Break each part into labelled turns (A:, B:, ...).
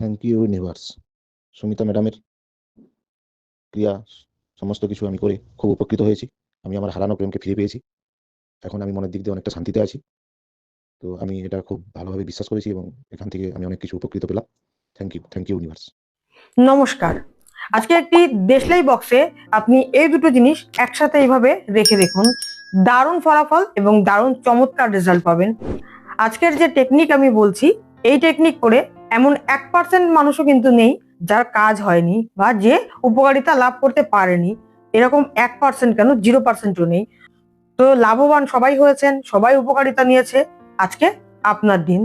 A: Thank you universe Sumita ম্যাডামের ক্রিয়া, সমস্ত কিছু আমি করে খুব উপকৃত হয়েছি। আমি আমার হারানো প্রেমকে ফিরে পেয়েছি। এখন আমি মনের দিক দিয়ে অনেকটা শান্তিতে আছি। তো আমি এটা খুব ভালোভাবে বিশ্বাস করেছি এবং এখান থেকে আমি অনেক কিছু উপকৃত পেলাম। Thank you thank you universe
B: নমস্কার। আজকে একটি দেশলাই বক্সে আপনি এই দুটো জিনিস একসাথে এইভাবে রেখে দেখুন। দারুণ ফলাফল এবং দারুণ চমৎকার রেজাল্ট পাবেন। আজকের যে টেকনিক আমি বলছি, এই টেকনিক করে এমন এক পার্সেন্ট মানুষও কিন্তু নেই যার কাজ হয়নি বা যে উপকারিতা লাভ করতে পারেনি। এরকম এক পার্সেন্ট কেন? জিরো পার্সেন্টও নেই। তো লাভবান সবাই হয়েছেন, সবাই উপকারিতা নিয়েছে আজকে আপনার দিন।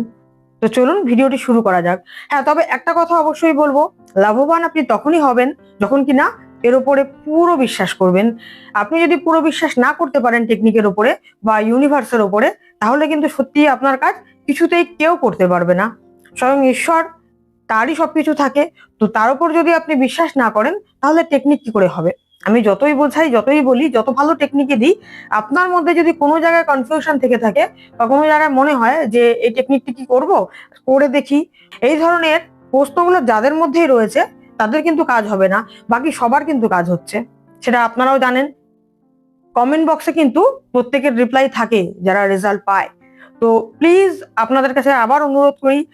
B: তো চলুন ভিডিওটি শুরু করা যাক। হ্যাঁ তবে একটা কথা অবশ্যই বলব, লাভবান আপনি তখনই হবেন যখন কিনা এর উপরে পুরো বিশ্বাস করবেন। আপনি যদি পুরো বিশ্বাস না করতে পারেন টেকনিকের উপরে বা ইউনিভার্সের উপরে, তাহলে কিন্তু সত্যি আপনার কাজ কিছুতেই কেউ করতে পারবে না। স্বয়ং ঈশ্বর, তারই সবকিছু থাকে। তো তার উপর যদি আপনি বিশ্বাস না করেন, তাহলে টেকনিক কি করে হবে? আমি যতই বোঝাই, যতই বলি, যত ভালো টেকনিকে দিই, আপনার মধ্যে যদি কোনো জায়গায় কনফিউশন থেকে থাকে বা কোনো জায়গায় মনে হয় যে, এই টেকনিকটি কি করব? করে দেখি। এই ধরনের প্রশ্নগুলো যাদের মধ্যেই রয়েছে, তাদের কিন্তু কাজ হবে না, বাকি সবার কিন্তু কাজ হচ্ছে। সেটা আপনারাও জানেন। কমেন্ট বক্সে কিন্তু প্রত্যেকের রিপ্লাই থাকে, যারা রেজাল্ট পায়। তো প্লিজ আপনাদের কাছে আবার অনুরোধ করি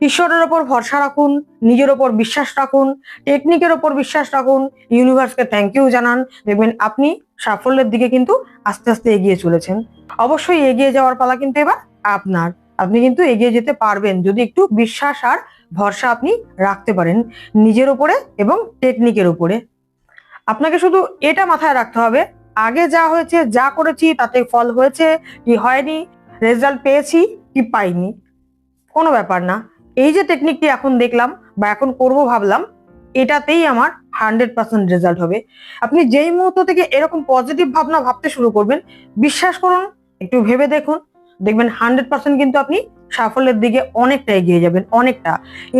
B: ঈশ্বরের ওপর ভরসা রাখুন, নিজের ওপর বিশ্বাস রাখুন টেকনিকের ওপর বিশ্বাস রাখুন ইউনিভার্সকে থ্যাংক ইউ জানান। দেখবেন আপনি সাফল্যের দিকে কিন্তু আস্তে আস্তে এগিয়ে চলেছেন। অবশ্যই এগিয়ে যাওয়ার পালা কিন্তু এবার আপনার। আপনি কিন্তু এগিয়ে যেতে পারবেন যদি একটু বিশ্বাস আর ভরসা আপনি রাখতে পারেন নিজের উপরে এবং টেকনিকের উপরে। আপনাকে শুধু এটা মাথায় রাখতে হবে, আগে যা হয়েছে, যা করেছি, তাতে ফল হয়েছে, কি হয়নি রেজাল্ট পেয়েছি, কি পাইনি, কোনো ব্যাপার না। এই যে টেকনিকটি এখন দেখলাম বা এখন করব ভাবলাম, এটাতেই আমার হান্ড্রেড পার্সেন্ট রেজাল্ট হবে। আপনি যেই মুহূর্ত থেকে এরকম পজিটিভ ভাবনা ভাবতে শুরু করবেন, বিশ্বাস করুন, একটু ভেবে দেখুন, দেখবেন হান্ড্রেড পার্সেন্ট কিন্তু আপনি সাফল্যের দিকে অনেকটা এগিয়ে যাবেন, অনেকটা।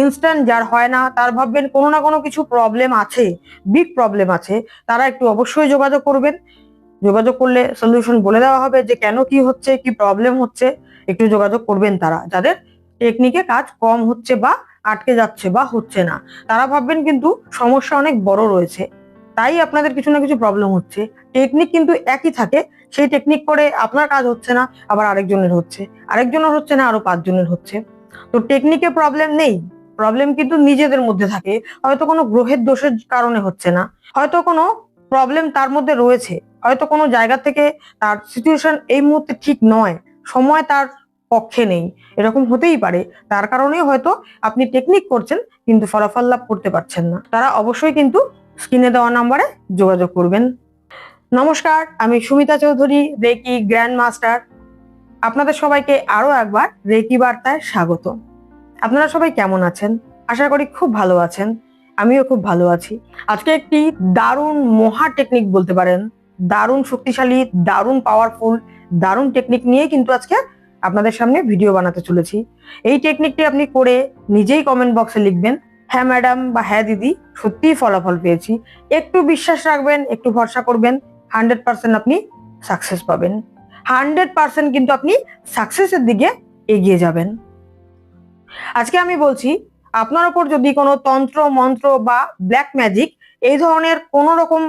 B: ইনস্ট্যান্ট যার হয় না, তার ভাববেন কোনো না কোনো কিছু প্রবলেম আছে বিগ প্রবলেম আছে, তারা একটু অবশ্যই যোগাযোগ করবেন। যোগাযোগ করলে সলিউশন বলে দেওয়া হবে যে কেন কি হচ্ছে, কি প্রবলেম হচ্ছে, একটু যোগাযোগ করবেন তারা, যাদের টেকনিকে কাজ কম হচ্ছে বা আটকে যাচ্ছে বা হচ্ছে না। তারা ভাববেন কিন্তু সমস্যা অনেক বড় রয়েছে। তাই আপনাদের কিছু না কিছু প্রবলেম হচ্ছে। টেকনিক কিন্তু একই থাকে। সেই টেকনিক করে আপনার কাজ হচ্ছে না, আবার আরেকজনের হচ্ছে। আরেকজনের হচ্ছে না, আরও পাঁচজনের হচ্ছে। তো টেকনিকে প্রবলেম নেই। প্রবলেম কিন্তু নিজেদের মধ্যে থাকে। হয়তো কোনো গ্রহের দোষের কারণে হচ্ছে না। হয়তো কোনো প্রবলেম তার মধ্যে রয়েছে। হয়তো কোনো জায়গা থেকে তার সিচুয়েশন এই মুহূর্তে ঠিক নয়। সময় তার পক্ষে নেই। এরকম হতেই পারে। তার কারণেই হয়তো আপনি টেকনিক করছেন, কিন্তু ফলাফল লাভ করতে পারছেন না। তারা অবশ্যই কিন্তু স্ক্রিনে দেওয়া নাম্বারে যোগাযোগ করবেন। নমস্কার, আমি Sumita Chowdhury reiki grand master আপনাদের সবাইকে আরও একবার রেকি বার্তায় স্বাগত। আপনারা সবাই কেমন আছেন? আশা করি খুব ভালো আছেন। আমিও খুব ভালো আছি। আজকে একটি দারুণ মহা টেকনিক বলতে পারেন। দারুণ শক্তিশালী, দারুণ পাওয়ারফুল দারুণ টেকনিক নিয়ে কিন্তু আজকে আপনাদের সামনে ভিডিও বানাতে চলেছি। এই টেকনিকটি আপনি করে নিজেই কমেন্ট বক্সে লিখবেন হ্যাঁ ম্যাডাম বা হ্যাঁ দিদি, সত্যিই ফলাফল পেয়েছি। একটু বিশ্বাস রাখবেন, একটু ভরসা করবেন হান্ড্রেড পার্সেন্ট আপনি সাকসেস পাবেন। হান্ড্রেড পার্সেন্ট কিন্তু আপনি সাকসেসের দিকে এগিয়ে যাবেন। আজকে আমি বলছি, আপনার ওপর যদি কোনো তন্ত্র, মন্ত্র বা ব্ল্যাক ম্যাজিক এই ধরনের কোনো রকম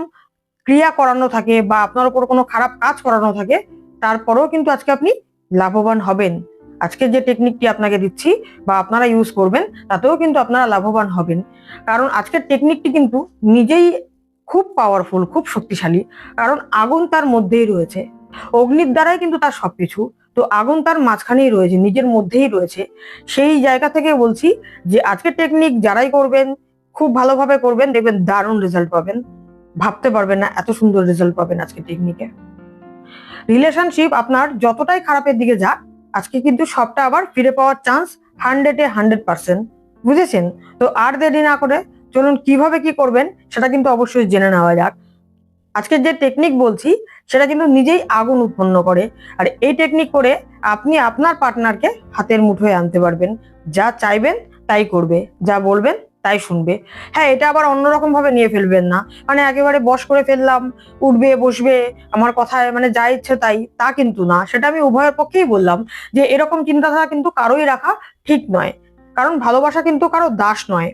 B: ক্রিয়া করানো থাকে বা আপনার ওপর কোনো খারাপ কাজ করানো থাকে, তারপরেও কিন্তু আজকে আপনি লাভবান হবেন। আজকে যে টেকনিকটি আপনাকে দিচ্ছি বা আপনারা ইউজ করবেন, তাতেও কিন্তু আপনারা লাভবান হবেন। কারণ আজকের টেকনিকটি কিন্তু নিজেই খুব পাওয়ারফুল খুব শক্তিশালী। কারণ আগুন তার মধ্যেই রয়েছে। অগ্নির দ্বারাই কিন্তু তার সবকিছু। তো আগুন তার মাঝখানেই রয়েছে, নিজের মধ্যেই রয়েছে। সেই জায়গা থেকে বলছি যে আজকের টেকনিক যারাই করবেন, খুব ভালোভাবে করবেন, দেখবেন দারুণ রেজাল্ট পাবেন। ভাবতে পারবেন না, এত সুন্দর রেজাল্ট পাবেন আজকে টেকনিকে রিলেশনশিপ আপনার যতটাই খারাপের দিকে যাক, আজকে কিন্তু সবটা আবার ফিরে পাওয়ার চান্স হান্ড্রেডে হান্ড্রেড পার্সেন্ট বুঝেছেন? তো আর দেরি না করে চলুন কীভাবে কি করবেন সেটা কিন্তু অবশ্যই জেনে নেওয়া যাক। আজকে যে টেকনিক বলছি, সেটা কিন্তু নিজেই আগুন উৎপন্ন করে। আর এই টেকনিক করে আপনি আপনার পার্টনারকে হাতের মুঠোয় আনতে পারবেন। যা চাইবেন তাই করবে। যা বলবেন তাই শুনবে। হ্যাঁ এটা আবার অন্যরকম ভাবে নিয়ে ফেলবেন না। মানে একেবারে বশ করে ফেললাম, উঠবে, বসবে, আমার কথায় মানে যা ইচ্ছে তাই, তা কিন্তু না। সেটা আমি উভয়ের পক্ষেই বললাম যে এরকম চিন্তাধারা কিন্তু কারোই রাখা ঠিক নয়। কারণ ভালোবাসা কিন্তু কারও দাস নয়।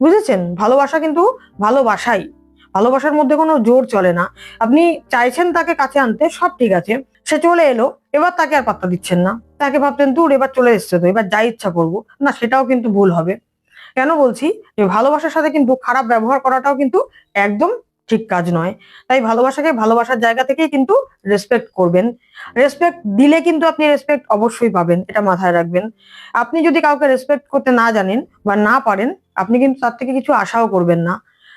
B: বুঝেছেন? ভালোবাসা কিন্তু ভালোবাসাই। ভালোবাসার মধ্যে কোনো জোর চলে না। আপনি চাইছেন তাকে কাছে আনতে, সব ঠিক আছে। সে চলে এলো, এবার তাকে আর পাত্তা দিচ্ছেন না। তাকে ভাবতেন দূর, এবার চলে এসছে তো, এবার যা ইচ্ছা করব। না, সেটাও কিন্তু ভুল হবে। কেন বলছি? যে ভালোবাসার সাথে কিন্তু খারাপ ব্যবহার করাটাও কিন্তু একদম ঠিক কাজ নয়। তাই ভালোবাসাকে ভালোবাসার জায়গা থেকেই কিন্তু রেসপেক্ট করবেন। রেসপেক্ট দিলে কিন্তু আপনি রেসপেক্ট অবশ্যই পাবেন, এটা মাথায় রাখবেন। আপনি যদি কাউকে রেসপেক্ট করতে না জানেন বা না পারেন, আপনি কিন্তু তার থেকে কিছু আশাও করবেন না।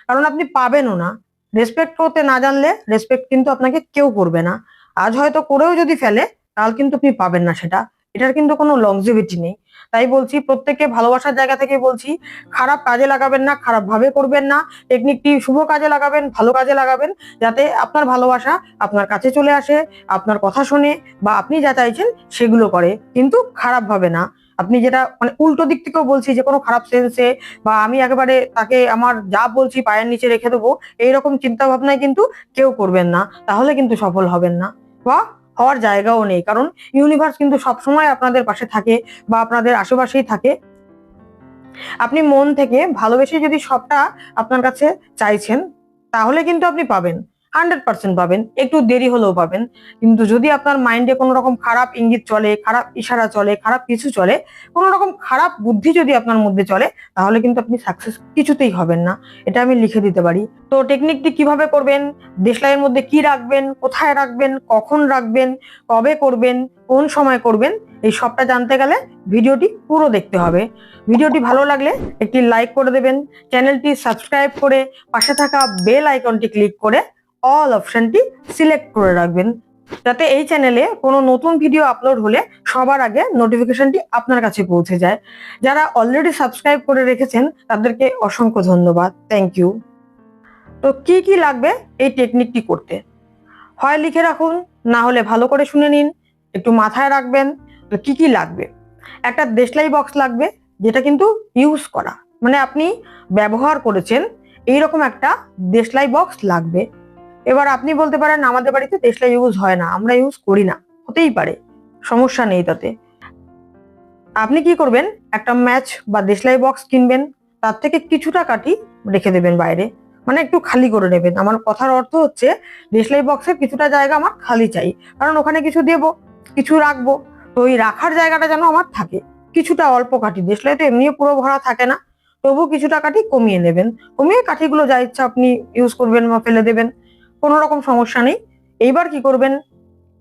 B: কারণ আপনি পাবেনও না। রেসপেক্ট করতে না জানলে রেসপেক্ট কিন্তু আপনাকে কেউ করবে না। আজ হয়তো করেও যদি ফেলে তাহলে কিন্তু আপনি পাবেন না সেটা। এটার কিন্তু কোনো লংজিভিটি নেই। তাই বলছি, প্রত্যেককে ভালোবাসার জায়গা থেকে বলছি, খারাপ কাজে লাগাবেন না খারাপ ভাবে করবেন না। টেকনিকটি শুভ কাজে লাগাবেন, ভালো কাজে লাগাবেন, যাতে আপনার ভালোবাসা আপনার কাছে চলে আসে, আপনার কথা শোনে বা আপনি যা চাইছেন সেগুলো করে। কিন্তু খারাপ ভাবে না। আপনি যেটা মানে উল্টো দিক থেকেও বলছি যে, কোনো খারাপ সেন্সে বা আমি একেবারে তাকে আমার যা বলছি পায়ের নিচে রেখে দেবো, এইরকম চিন্তা ভাবনায় কিন্তু কেউ করবেন না। তাহলে কিন্তু সফল হবেন না। বা হওয়ার জায়গাও নেই। কারণ ইউনিভার্স কিন্তু সবসময় আপনাদের পাশে থাকে বা আপনাদের আশেপাশেই থাকে। আপনি মন থেকে ভালোবেসে যদি সবটা আপনার কাছে চাইছেন, তাহলে কিন্তু আপনি পাবেন। হান্ড্রেড পার্সেন্ট পাবেন, একটু দেরি হলেও পাবেন। কিন্তু যদি আপনার মাইন্ডে কোনো রকম খারাপ ইঙ্গিত চলে, খারাপ ইশারা চলে, খারাপ কিছু চলে কোনো রকম খারাপ বুদ্ধি যদি আপনার মধ্যে চলে, তাহলে কিন্তু আপনি সাকসেস কিছুতেই হবেন না। এটা আমি লিখে দিতে পারি। তো টেকনিকটি কীভাবে করবেন? দেশলাইয়ের মধ্যে কি রাখবেন? কোথায় রাখবেন? কখন রাখবেন? কবে করবেন? কোন সময় করবেন? এই সবটা জানতে গেলে ভিডিওটি পুরো দেখতে হবে। ভিডিওটি ভালো লাগলে একটি লাইক করে দেবেন। চ্যানেলটি সাবস্ক্রাইব করে পাশে থাকা বেল আইকনটি ক্লিক করে অল অপশনটি সিলেক্ট করে রাখবেন। যাতে এই চ্যানেলে কোনো নতুন ভিডিও আপলোড হলে সবার আগে নোটিফিকেশনটি আপনার কাছে পৌঁছে যায়। যারা অলরেডি সাবস্ক্রাইব করে রেখেছেন, তাদেরকে অসংখ্য ধন্যবাদ। থ্যাংক ইউ তো কি কি লাগবে এই টেকনিকটি করতে? হয় লিখে রাখুন, না হলে ভালো করে শুনে নিন, একটু মাথায় রাখবেন। তো কি কি লাগবে? একটা দেশলাই বক্স লাগবে, যেটা কিন্তু ইউজ করা। মানে আপনি ব্যবহার করেছেন, এইরকম একটা দেশলাই বক্স লাগবে। এবার আপনি বলতে পারেন, আমাদের বাড়িতে দেশলাই ইউজ হয় না, আমরা ইউজ করি না। হতেই পারে, সমস্যা নেই তাতে। আপনি কি করবেন? একটা ম্যাচ বা দেশলাই বক্স কিনবেন, তার থেকে কিছুটা কাটি রেখে দেবেন বাইরে। মানে একটু খালি করে নেবেন। আমার কথার অর্থ হচ্ছে দেশলাই বক্সের কিছুটা জায়গা আমার খালি চাই। কারণ ওখানে কিছু দেব, কিছু রাখব। তো ওই রাখার জায়গাটা যেন আমার থাকে। কিছুটা অল্প কাঠি। দেশলাই তো এমনিও পুরো ভরা থাকে না। তবু কিছুটা কাঠি কমিয়ে নেবেন। কমিয়ে কাঠিগুলো যা ইচ্ছা আপনি ইউজ করবেন বা ফেলে দেবেন। কোনো রকম সমস্যা নেই। এইবার কি করবেন?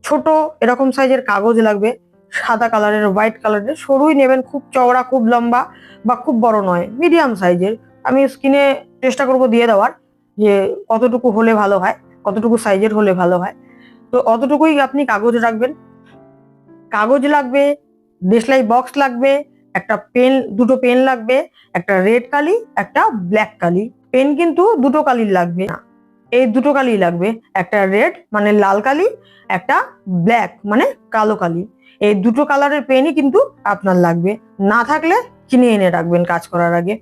B: ছোট এরকম সাইজের কাগজ লাগবে, সাদা কালারের হোয়াইট কালারের সরুই নেবেন, খুব চওড়া, খুব লম্বা বা খুব বড় নয় মিডিয়াম সাইজের আমি স্ক্রিনে চেষ্টা করব দিয়ে দেওয়ার যে কতটুকু হলে ভালো হয়, কতটুকু সাইজের হলে ভালো হয়। তো অতটুকুই আপনি কাগজ রাখবেন। কাগজ লাগবে, দেশলাই বক্স লাগবে, একটা পেন দুটো পেন লাগবে, একটা রেড কালি, একটা ব্ল্যাক কালি। পেন কিন্তু দুটো কালির লাগবে না। এই দুটো কালি লাগবে। একটা রেড মানে লাল কালি, একটা ব্ল্যাক মানে কালো কালি। এই দুটো কালারের পেনই কিন্তু আপনার লাগবে। না থাকলে কিনে এনে রাখবেন কাজ করার আগে।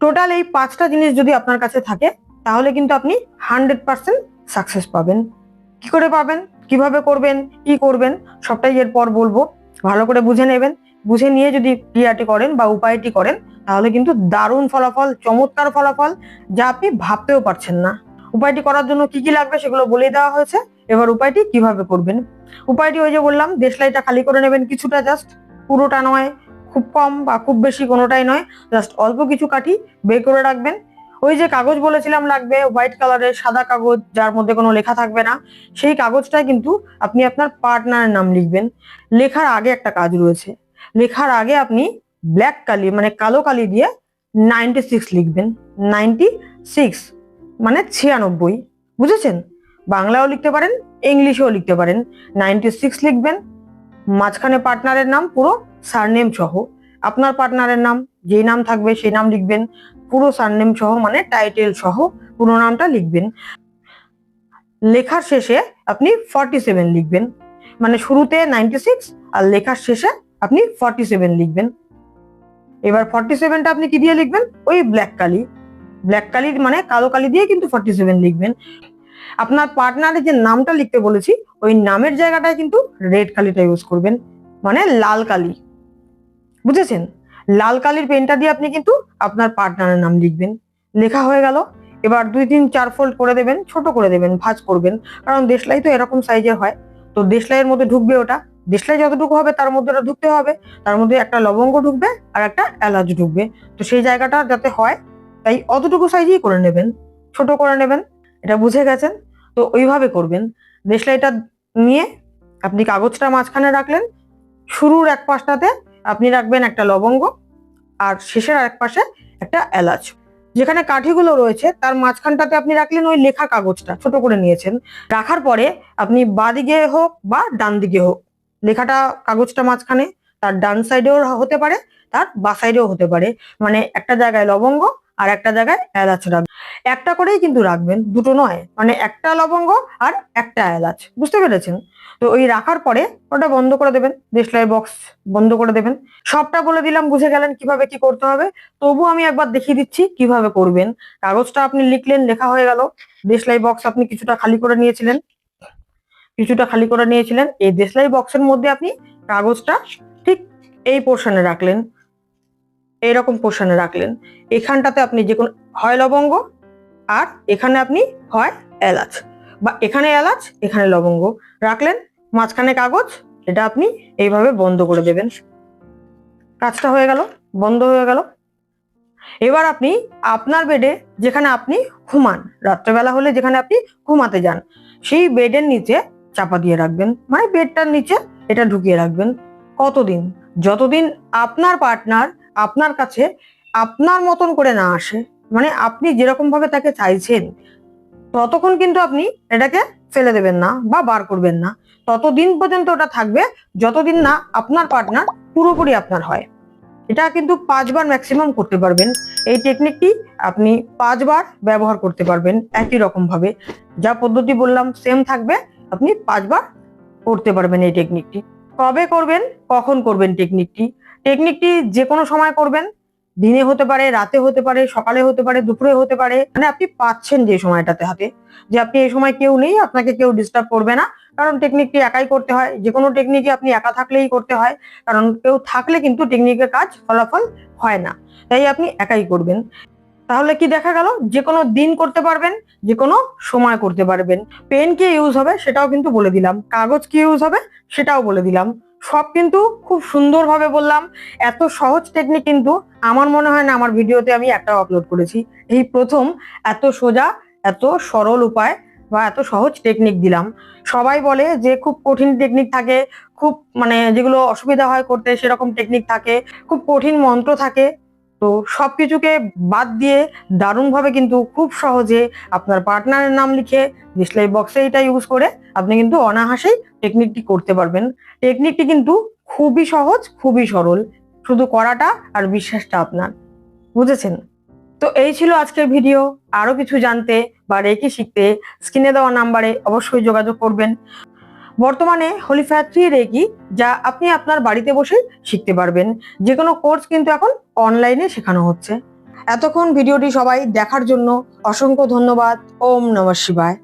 B: টোটাল এই পাঁচটা জিনিস যদি আপনার কাছে থাকে, তাহলে কিন্তু আপনি হান্ড্রেড পার্সেন্ট সাকসেস পাবেন। কি করে পাবেন? কীভাবে করবেন? কি করবেন? সবটাই এরপর বলব। ভালো করে বুঝে নেবেন। বুঝে নিয়ে যদি ক্রিয়াটি করেন বা উপায়টি করেন, তাহলে কিন্তু দারুণ ফলাফল, চমৎকার ফলাফল, যা আপনি ভাবতেও পারছেন না। উপায়টি করার জন্য কি কি লাগবে সেগুলো বলে দেওয়া হয়েছে। এবার উপায়টি কীভাবে করবেন? উপায়টি ওই যে বললাম, দেশলাইটা খালি করে নেবেন কিছুটা জাস্ট পুরোটা নয়, খুব কম বা খুব বেশি কোনোটাই নয় জাস্ট অল্প কিছু কাঠি বের করে রাখবেন। ওই যে কাগজ বলেছিলাম লাগবে, হোয়াইট কালারের সাদা কাগজ, যার মধ্যে কোনো লেখা থাকবে না, সেই কাগজটায় কিন্তু আপনি আপনার পার্টনারের নাম লিখবেন। লেখার আগে একটা কাজ রয়েছে, লেখার আগে আপনি ব্ল্যাক কালি মানে কালো কালি দিয়ে নাইনটি সিক্স লিখবেন নাইনটি সিক্স মানে ছিয়ানব্বই, বুঝেছেন? বাংলাও লিখতে পারেন, ইংলিশেও লিখতে পারেন। নাইনটি সিক্স লিখবেন, মাঝখানে পার্টনারের নাম পুরো সারনেম সহ। আপনার পার্টনারের নাম, যেই নাম থাকবে সেই নাম লিখবেন, পুরো সারনেম সহ মানে টাইটেল সহ পুরো নামটা লিখবেন। লেখার শেষে আপনি ফর্টি সেভেন লিখবেন। মানে শুরুতে নাইনটি সিক্স আর লেখার শেষে আপনি ফর্টি সেভেন লিখবেন। এবার ফর্টি সেভেনটা আপনি কি দিয়ে লিখবেন? ওই ব্ল্যাক কালি। ব্ল্যাক কালির মানে কালো কালি দিয়ে কিন্তু ফর্টি সেভেন লিখবেন। আপনার পার্টনারের যে নামটা লিখতে বলেছি, ওই নামের জায়গাটায় কিন্তু রেড কালিটা ইউজ করবেন মানে লাল কালি। বুঝেছেন? লাল কালির পেনটা দিয়ে আপনি কিন্তু আপনার পার্টনারের নাম লিখবেন। লেখা হয়ে গেল। এবার দুই তিন চার ফোল্ড করে দেবেন, ছোট করে দেবেন, ভাঁজ করবেন। কারণ দেশলাই তো এরকম সাইজের হয়। তো দেশলাইয়ের মধ্যে ঢুকবে ওটা। দেশলাই যতটুকু হবে, তার মধ্যে ওটা ঢুকতে হবে। তার মধ্যে একটা লবঙ্গ ঢুকবে আর একটা এলাচ ঢুকবে। তো সেই জায়গাটা যাতে হয় তাই অতটুকু সাইজই করে নেবেন, ছোট করে নেবেন, এটা বুঝে গেছেন? তো ওইভাবে করবেন। দেশলাইটা নিয়ে আপনি কাগজটা মাঝখানে রাখলেন, শুরুর এক পাশটাতে আপনি রাখবেন একটা লবঙ্গ আর শেষের এক পাশে একটা এলাচ। যেখানে কাঠিগুলো রয়েছে, তার মাঝখানটাতে আপনি রাখলেন ওই লেখা কাগজটা, ছোট করে নিয়েছেন। রাখার পরে আপনি বাদিকে হোক বা ডান দিকে হোক, লেখাটা কাগজটা মাঝখানে, তার ডান সাইডেও হতে পারে, তার বা সাইডেও হতে পারে। মানে একটা জায়গায় লবঙ্গ আর একটা জায়গায় এলাচ রাখবেন একটা করেই কিন্তু রাখবেন, দুটো নয় মানে একটা লবঙ্গ আর একটা এলাচ, বুঝতে পেরেছেন? তো ওই রাখার পরে ওটা বন্ধ করে দেবেন, দেশলাই বক্স বন্ধ করে দেবেন। সবটা বলে দিলাম, বুঝে গেলেন কীভাবে কি করতে হবে। তবু আমি একবার দেখিয়ে দিচ্ছি কীভাবে করবেন। কাগজটা আপনি লিখলেন, লেখা হয়ে গেল। দেশলাই বক্স আপনি কিছুটা খালি করে নিয়েছিলেন। কিছুটা খালি করে নিয়েছিলেন। এই দেশলাই বক্সের মধ্যে আপনি কাগজটা ঠিক এই পোর্শনে রাখলেন। এইরকম পোর্শনে রাখলেন। এখানটাতে আপনি যে কোনো, হয় লবঙ্গ আর এখানে আপনি হয় এলাচ বা এখানে এলাচ, এখানে লবঙ্গ। রাখলেন, মাঝখানে কাগজ, এটা আপনি এইভাবে বন্ধ করে দেবেন। কাজটা হয়ে গেল, বন্ধ হয়ে গেল। এবার আপনি আপনার বেডে যেখানে আপনি ঘুমান, রাত্রেবেলা হলে যেখানে আপনি ঘুমাতে যান, সেই বেডের নিচে চাপা দিয়ে রাখবেন। মানে বেডটার নিচে এটা ঢুকিয়ে রাখবেন। কতদিন? যতদিন আপনার পার্টনার আপনার কাছে আপনার মতন করে না আসে। মানে আপনি যেরকম ভাবে তাকে চাইছেন, ততক্ষণ কিন্তু আপনি এটাকে ফেলে দেবেন না বা বার করবেন না। ততদিন পর্যন্ত ওটা থাকবে, যতদিন না আপনার পার্টনার পুরোপুরি আপনার হয়। এটা কিন্তু পাঁচবার ম্যাক্সিমাম করতে পারবেন। এই টেকনিকটি আপনি পাঁচবার ব্যবহার করতে পারবেন একই রকম ভাবে। যা পদ্ধতি বললাম সেম থাকবে, আপনি পাঁচবার করতে পারবেন এই টেকনিকটি কবে করবেন, কখন করবেন টেকনিকটি টেকনিকটি যে কোনো সময় করবেন। দিনে হতে পারে, রাতে হতে পারে, সকালে হতে পারে, দুপুরে হতে পারে। মানে আপনি পাচ্ছেন যে সময়টাতে হাতে। যে আপনি এই সময় কেউ নেই, আপনাকে কেউ ডিস্টার্ব করবে না। কারণ টেকনিকটি একাই করতে হয়। যে কোনো টেকনিকে আপনি একা থাকলেই করতে হয়। কারণ কেউ থাকলে কিন্তু টেকনিকের কাজ, ফলাফল হয় না। তাই আপনি একাই করবেন। তাহলে কি দেখা গেল? যে কোনো দিন করতে পারবেন যে কোনো সময় করতে পারবেন। পেন কি ইউজ হবে, সেটাও কিন্তু বলে দিলাম। কাগজ কি ইউজ হবে, সেটাও বলে দিলাম। সব কিন্তু খুব সুন্দরভাবে বললাম। এত সহজ টেকনিক কিন্তু আমার মনে হয় না আমার ভিডিওতে আমি একটা আপলোড করেছি। এই প্রথম এত সোজা, এত সরল উপায় বা এত সহজ টেকনিক দিলাম। সবাই বলে যে খুব কঠিন টেকনিক থাকে, খুব মানে যেগুলো অসুবিধা হয় করতে সেরকম টেকনিক থাকে, খুব কঠিন মন্ত্র থাকে। তো সবকিছুকে বাদ দিয়ে দারুণভাবে কিন্তু খুব সহজে আপনার পার্টনারের নাম লিখে ডিসলাই বক্সে এটা ইউজ করে আপনি কিন্তু অনাহাসেই টেকনিকটি করতে পারবেন। টেকনিকটি কিন্তু খুবই সহজ, খুবই সরল। শুধু করাটা আর বিশ্বাসটা আপনার। বুঝেছেন? তো এই ছিল আজকের ভিডিও আরও কিছু জানতে বা রেখে শিখতে স্ক্রিনে দেওয়া নাম্বারে অবশ্যই যোগাযোগ করবেন। বর্তমানে হলিফায়ার থ্রি রেকি যা আপনি আপনার বাড়িতে বসেই শিখতে পারবেন। যে কোনো কোর্স কিন্তু এখন অনলাইনে শেখানো হচ্ছে। এতক্ষণ ভিডিওটি সবাই দেখার জন্য অসংখ্য ধন্যবাদ। ওম নমঃ শিবায়।